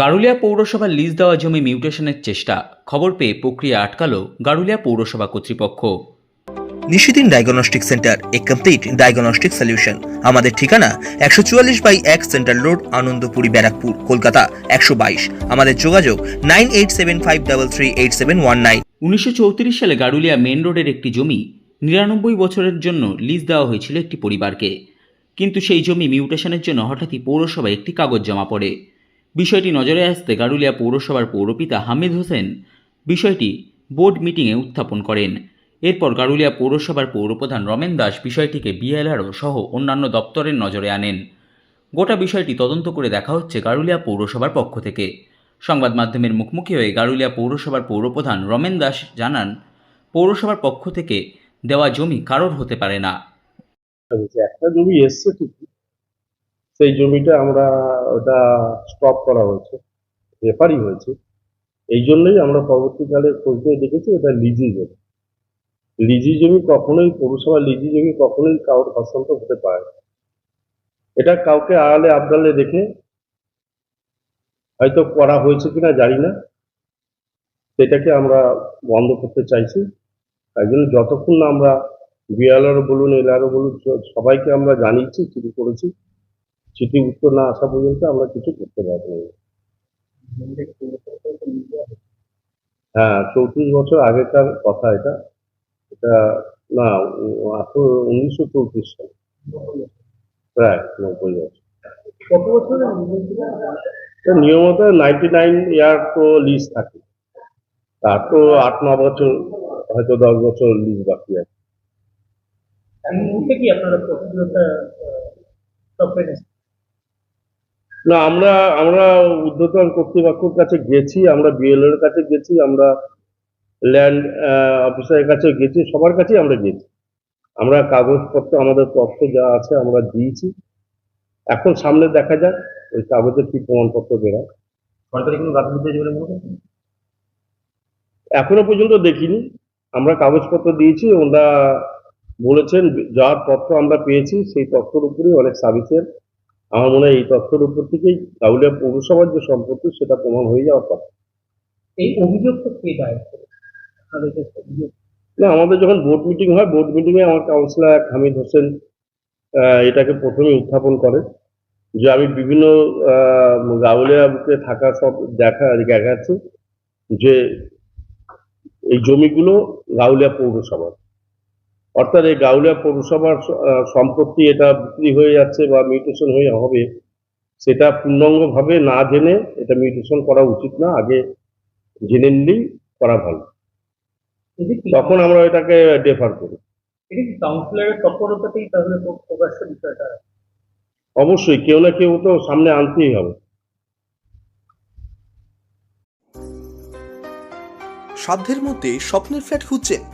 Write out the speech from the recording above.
গারুলিয়া পৌরসভার লিজ দেওয়া জমি মিউটেশনের চেষ্টা। খবর পেয়ে প্রক্রিয়া আটকালো গারুলিয়া পৌরসভা কর্তৃপক্ষ। Nishidin diagnostic centre a complete diagnostic solution. আমাদের ঠিকানা একশো চুয়াল্লিশ বাই এক সেন্ট্রাল রোড আনন্দপুরি ব্যারাকপুর কলকাতা একশো বাইশ। আমাদের যোগাযোগ nine eight seven five double three eight seven one nine. উনিশশো চৌত্রিশ সালে গারুলিয়া মেন রোডের একটি জমি নিরানব্বই বছরের জন্য লিজ দেওয়া হয়েছিল একটি পরিবারকে। কিন্তু সেই জমি মিউটেশনের জন্য হঠাৎই পৌরসভায় একটি কাগজ জমা পড়ে। বিষয়টি নজরে আসতে গারুলিয়া পৌরসভার পৌরপিতা হামিদ হোসেন বিষয়টি বোর্ড মিটিংয়ে উত্থাপন করেন। এরপর গারুলিয়া পৌরসভার পৌরপ্রধান রমেন দাস বিষয়টিকে বিএলআরও সহ অন্যান্য দপ্তরের নজরে আনেন। গোটা বিষয়টি তদন্ত করে দেখা হচ্ছে গারুলিয়া পৌরসভার পক্ষ থেকে। সংবাদ মাধ্যমের মুখোমুখি হয়ে গারুলিয়া পৌরসভার পৌরপ্রধান রমেন দাস জানান, পৌরসভার পক্ষ থেকে দেওয়া জমি কারোর হতে পারে না। একটা জমি এসছে সেই জমিটা আমরা ওটা স্টপ করা হয়েছে রেফারি হয়েছে। এই জন্যই আমরা পরবর্তীকালে খোঁজ নিয়ে দেখেছি ওটা লিজি জমি। লিজি জমি কখনোই পৌরসভা লিজি জমি কখনোই কারোর হস্তান্তর হতে পারে না। এটা কাউকে আড়ালে আবডালে রেখে হয়তো করা হয়েছে কিনা জানি না। সেটাকে আমরা বন্ধ করতে চাইছি। তাই জন্য যতক্ষণ না আমরা বিএলআরও বলুন এলআরও বলুন, সবাইকে আমরা জানিয়েছি চিঠি করেছি। চিঠি উত্তর না আসা পর্যন্ত আমরা কিছু করতে পারব না। হ্যাঁ চৌত্রিশ বছর আগেকার কথা এটা। এটা না আঠারো উনিশশো চৌত্রিশ সাল। প্রায় নব্বই বছর। কত বছরের নিয়মিত নাইনটি নাইন ইয়ার তো লিজ থাকে। তার তো আট ন বছর হয়তো দশ বছর লিজ বাকি আছে। কি আপনারা না আমরা আমরা ঊর্ধ্বতন কর্তৃপক্ষের কাছে গেছি আমরা বিএলও এর কাছে গেছি আমরা ল্যান্ড অফিসারের কাছে গেছি সবার কাছেই আমরা গেছি। আমরা কাগজপত্র আমাদের তথ্য যা আছে আমরা দিয়েছি। এখন সামনে দেখা যাক ওই কাগজের কি প্রমাণপত্র বেরোয় সরকারি কোনো গাফিলতি আছে বলে মনে করছেন এখনও পর্যন্ত দেখিনি। আমরা কাগজপত্র দিয়েছি ওনারা বলেছেন যার তথ্য আমরা পেয়েছি সেই তথ্যের উপরেই অনেক সার্ভিসের আমার মনে হয় এই তথ্যের উপর থেকেই গাউলিয়া পৌরসভার যে সম্পত্তি সেটা প্রমাণ হয়ে যাওয়ার কথা। এই অভিযোগ তো কে দায়ের করে? অভিযোগ। না আমাদের যখন বোর্ড মিটিং হয় বোর্ড মিটিংয়ে আমার কাউন্সিলর হামিদ হোসেন আহ, এটাকে প্রথমে উত্থাপন করে যে আমি বিভিন্ন আহ, গাউলিয়া বুকে থাকা সব দেখা দেখাচ্ছি যে এই জমিগুলো গাউলিয়া পৌরসভার। অর্থাৎ এই গাউলিয়া পৌরসভার সম্পত্তি এটা বিক্রি হয়ে যাচ্ছে বা মিউটেশন হয়ে হবে সেটা পূর্ণাঙ্গভাবে না জেনে এটা মিউটেশন করা উচিত না আগে জেনে নিলেই করা ভালো। তখন আমরা এটাকে ডেফার করি। এটা তৎপরতাতেই তাহলে প্র- বিষয়টা? অবশ্যই কেউ না কেউ তো সামনে আনতেই হবে। সাধ্যের মধ্যে স্বপ্নের ফ্ল্যাট খুঁজছেন